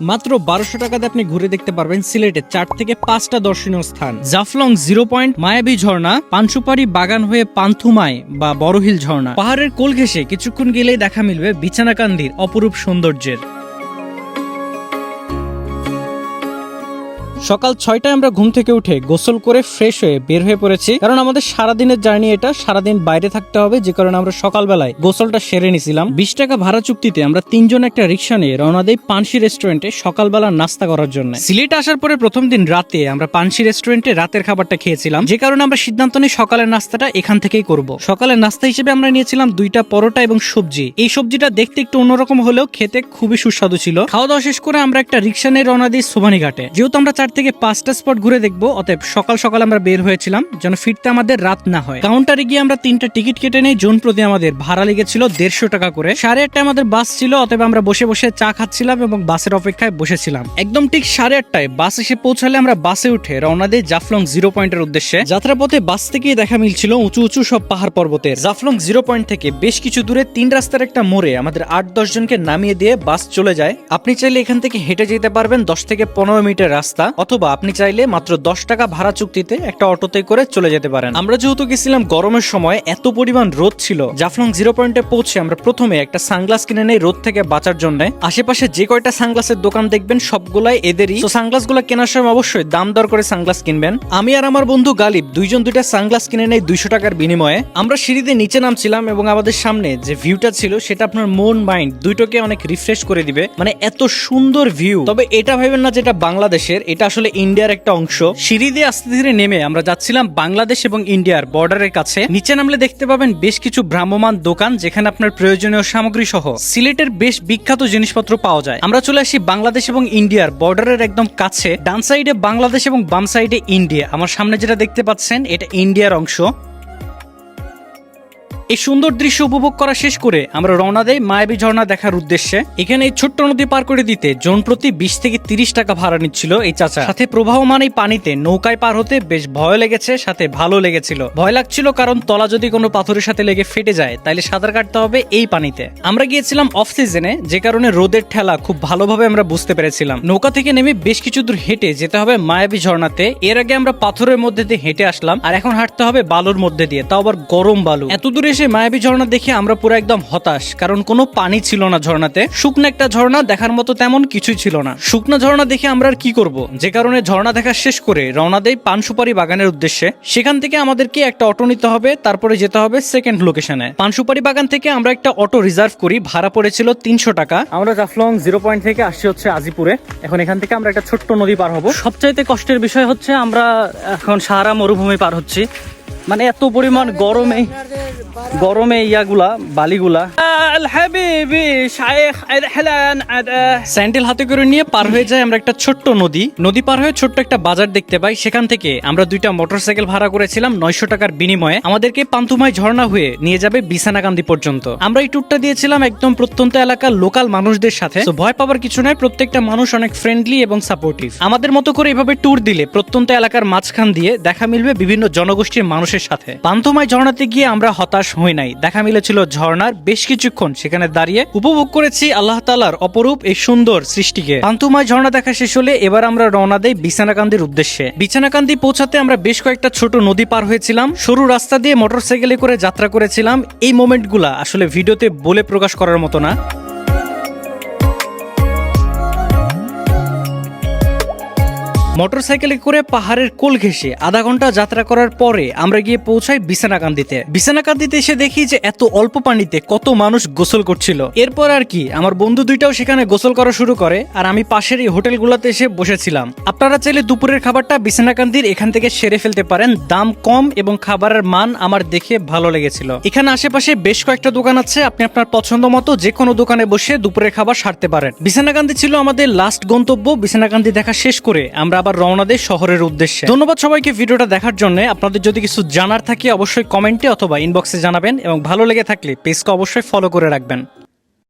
মাত্র বারোশো টাকাতে আপনি ঘুরে দেখতে পারবেন সিলেটের চার থেকে পাঁচটা দর্শনীয় স্থান। জাফলং জিরো পয়েন্ট, মায়াবী ঝর্ণা, পানসুপারি বাগান হয়ে পান্থুমায় বা বড়হিল ঝর্ণা। পাহাড়ের কোল ঘেসে কিছুক্ষণ গেলেই দেখা মিলবে বিছানাকান্দির অপরূপ সৌন্দর্যের। সকাল ছয়টায় আমরা ঘুম থেকে উঠে গোসল করে ফ্রেশ হয়ে বের হয়ে পড়েছি। কারণ আমাদের সারাদিনের জার্নি এটা, সারাদিন বাইরে থাকতে হবে, যে কারণে আমরা সকালবেলায় গোসলটা সেরে নিছিলাম। বিশ টাকা ভাড়া চুক্তিতে আমরা তিনজন একটা রিক্সা নিয়ে রওনা দেই পানসি রেস্টুরেন্টে সকালবেলা নাস্তা করার জন্য। সিলেট আসার পরে প্রথম দিন রাতে আমরা পানসি রেস্টুরেন্টে রাতের খাবারটা খেয়েছিলাম। যে কারণে আমরা সিদ্ধান্ত নিই সকালের নাস্তাটা এখান থেকেই করব। সকালের নাস্তা হিসেবে আমরা নিয়েছিলাম দুইটা পরোটা এবং সবজি। এই সবজিটা দেখতে একটু অন্যরকম হলেও খেতে খুবই সুস্বাদু ছিল। খাওয়া দাওয়া শেষ করে আমরা একটা রিক্সা নিয়ে রওনা দিই সোমানি ঘাটে যেহেতু আমরা চার থেকে পাঁচটা স্পট ঘুরে দেখব। অতএব সকাল সকাল আমরা বের হয়েছিলাম, যেন ফিরতে আমাদের রাত না হয়। কাউন্টারে গিয়ে আমরা তিনটা টিকিট কেটে নেই, জন প্রতি আমাদের ভাড়া লেগেছিল দেড়শো টাকা করে। সাড়ে আটটায় আমাদের বাস ছিল, অতএব আমরা বসে বসে চা খাচ্ছিলাম এবং বাসের অপেক্ষায় বসেছিলাম। একদম ঠিক সাড়ে আটটায় বাস এসে পৌঁছালে আমরা বাসে উঠে রওনা দিই জাফলং জিরো পয়েন্টের উদ্দেশ্যে। যাত্রাপথে বাস থেকেই দেখা মিলছিল উঁচু উঁচু সব পাহাড় পর্বতের। জাফলং জিরো পয়েন্ট থেকে বেশ কিছু দূরে তিন রাস্তার একটা মোড়ে আমাদের আট দশ জনকে নামিয়ে দিয়ে বাস চলে যায়। আপনি চাইলে এখান থেকে হেঁটে যেতে পারবেন দশ থেকে পনেরো মিনিটের রাস্তা। অথবা আপনি চাইলে মাত্র দশ টাকা ভাড়া চুক্তিতে একটা অটোতে করে চলে যেতে পারেন। আমরা যেহেতু গেছিলাম গরমের সময়, এত পরিমাণ রোদ ছিল, জাফলং জিরো পয়েন্টে পৌঁছে আমরা প্রথমে একটা সানগ্লাস কিনে নেই রোদ থেকে বাঁচার জন্য। আশেপাশে যে কয়টা সানগ্লাসের দোকান দেখবেন, সবগুলাই এদেরই। তো সানগ্লাসগুলো কেনার সময় অবশ্যই দাম দর করে সানগ্লাস কিনবেন। আমি আর আমার বন্ধু গালিব দুইজন দুইটা সানগ্লাস কিনে নেই দুইশো টাকার বিনিময়ে। আমরা সিঁড়িতে নিচে নামছিলাম এবং আমাদের সামনে যে ভিউটা ছিল, সেটা আপনার মন, মাইন্ড দুইটোকে অনেক রিফ্রেশ করে দিবে। মানে এত সুন্দর ভিউ। তবে এটা ভাবেন না যেটা বাংলাদেশের, এটা আসলে ইন্ডিয়ার একটা অংশ। সিঁড়ি দিয়ে আস্তে ধীরে নেমে আমরা যাচ্ছিলাম বাংলাদেশ এবং ইন্ডিয়ার বর্ডারের কাছে। নিচে নামলে দেখতে পাবেন বেশ কিছু ভ্রাম্যমান দোকান যেখানে আপনার প্রয়োজনীয় সামগ্রী সহ সিলেটের বেশ বিখ্যাত জিনিসপত্র পাওয়া যায়। আমরা চলে আসি বাংলাদেশ এবং ইন্ডিয়ার বর্ডারের একদম কাছে। ডান সাইডে বাংলাদেশ এবং বাম সাইডে ইন্ডিয়া। আমার সামনে যেটা দেখতে পাচ্ছেন, এটা ইন্ডিয়ার অংশ। এই সুন্দর দৃশ্য উপভোগ করা শেষ করে আমরা রওনা দেই মায়াবী ঝর্ণা দেখার উদ্দেশ্যে। এখানে এই ছোট্ট নদী পার করে দিতে জন প্রতি বিশ থেকে তিরিশ টাকা ভাড়া নিচ্ছিল এই চাচা। সাথে প্রবাহমান এই পানিতে নৌকায় পার হতে বেশ ভয় লেগেছে, সাথে ভালো লেগেছিল। ভয় লাগছিল কারণ তলা যদি কোনো পাথরের সাথে লেগে ফেটে যায় তাহলে সাঁতার কাটতে হবে এই পানিতে। আমরা গিয়েছিলাম অফ সিজনে যে কারণে রোদের ঠেলা খুব ভালোভাবে আমরা বুঝতে পেরেছিলাম। নৌকা থেকে নেমে বেশ কিছু দূর হেঁটে যেতে হবে মায়াবী ঝর্ণাতে। এর আগে আমরা পাথরের মধ্যে দিয়ে হেঁটে আসলাম, আর এখন হাঁটতে হবে বালুর মধ্যে দিয়ে, তাও আবার গরম বালু। এত দূরে এসে মায়াবী ঝর্ণা দেখে আমরা পুরো একদম হতাশ, কারণ কোনো পানি ছিল না ঝর্ণাতে। শুকনো একটা ঝর্ণা দেখার মতো তেমন কিছুই ছিল না। শুকনো ঝর্ণা দেখে আমরা আর কি করব? যে কারণে ঝর্ণা দেখা শেষ করে রওনা দেয় পান সুপারি বাগানের উদ্দেশ্যে। সেখান থেকে আমাদেরকে একটা অটো নিতে হবে, তারপরে যেতে হবে সেকেন্ড লোকেশনে পান সুপারি বাগান থেকে আমরা একটা অটো রিজার্ভ করি, ভাড়া পড়েছিল তিনশো টাকা। আমরা জাফলং জিরো পয়েন্ট থেকে আসছি হচ্ছে আজিপুরে। এখন এখান থেকে আমরা একটা ছোট্ট নদী পার হব। সবচাইতে কষ্টের বিষয় হচ্ছে আমরা এখন সারা মরুভূমি পার হচ্ছি। মানে এত পরিমাণ গরমে গরমে ইয়াগুলা বালিগুলা। স্যান্ডেল হাতে করে নিয়ে পার হয়ে যায় আমরা একটা ছোট্ট নদী। নদী পার হয়ে ছোট্ট একটা বাজার দেখতে পাই। সেখান থেকে আমরা দুইটা মোটরসাইকেল ভাড়া করেছিলাম নয়শো টাকার বিনিময়ে। আমাদেরকে পান্তুমাই ঝর্ণা হয়ে নিয়ে যাবে বিছানাকান্দি পর্যন্ত। আমরা এই ট্যুরটা দিয়েছিলাম একদম প্রত্যন্ত এলাকার লোকাল মানুষদের সাথে। তো ভয় পাবার কিছু নয় প্রত্যেকটা মানুষ অনেক ফ্রেন্ডলি এবং সাপোর্টিভ আমাদের মতো করে এভাবে ট্যুর দিলে প্রত্যন্ত এলাকার মাঝখান দিয়ে দেখা মিলবে বিভিন্ন জনগোষ্ঠীর মানুষের সাথে। পান্থমাই ঝর্ণাতে গিয়ে আমরা হতাশ হই নাই। দেখা মিলেছিল ঝর্ণার বেশ কিছুক্ষণ। সেখানে দাঁড়িয়ে উপভোগ করেছি আল্লাহ তালার অপরূপ এই সুন্দর সৃষ্টিকে। পান্থমাই ঝর্ণা দেখা শেষ হলে এবার আমরা রওনা দেই বিছানাকান্দির উদ্দেশ্যে। বিছানাকান্দি পৌঁছাতে আমরা বেশ কয়েকটা ছোট নদী পার হয়েছিলাম। সরু রাস্তা দিয়ে মোটরসাইকেলে করে যাত্রা করেছিলাম। এই মোমেন্টগুলা আসলে ভিডিওতে বলে প্রকাশ করার মতো না। মোটরসাইকেলে করে পাহাড়ের কোল ঘেঁষে আধা ঘণ্টা যাত্রা করার পরে আমরা গিয়ে পৌঁছাই বিছানাকান্দিতে। বিছানাকান্দিতে এসে দেখি যে এত অল্প পানিতে কত মানুষ গোসল করছিল। এরপর আর কি, আমার বন্ধু দুইটাও সেখানে গোসল করা শুরু করে আর আমি পাশের এই হোটেলগুলোতে এসে বসেছিলাম। আপনারা চাইলে দুপুরের খাবারটা বিছানাকান্দির এখান থেকে সেরে ফেলতে পারেন। দাম কম এবং খাবারের মান আমার দেখে ভালো লেগেছিল। এখানে আশেপাশে বেশ কয়েকটা দোকান আছে, আপনি আপনার পছন্দ মতো যে কোনো দোকানে বসে দুপুরের খাবার সারতে পারেন। বিছানাকান্দি ছিল আমাদের লাস্ট গন্তব্য। বিছানাকান্দি দেখা শেষ করে আমরা আবার রওনা দেয় শহরের উদ্দেশ্যে। ধন্যবাদ সবাইকে ভিডিওটা দেখার জন্য। আপনাদের যদি কিছু জানার থাকে, অবশ্যই কমেন্টে অথবা ইনবক্সে জানাবেন এবং ভালো লেগে থাকলে পেজকে অবশ্যই ফলো করে রাখবেন।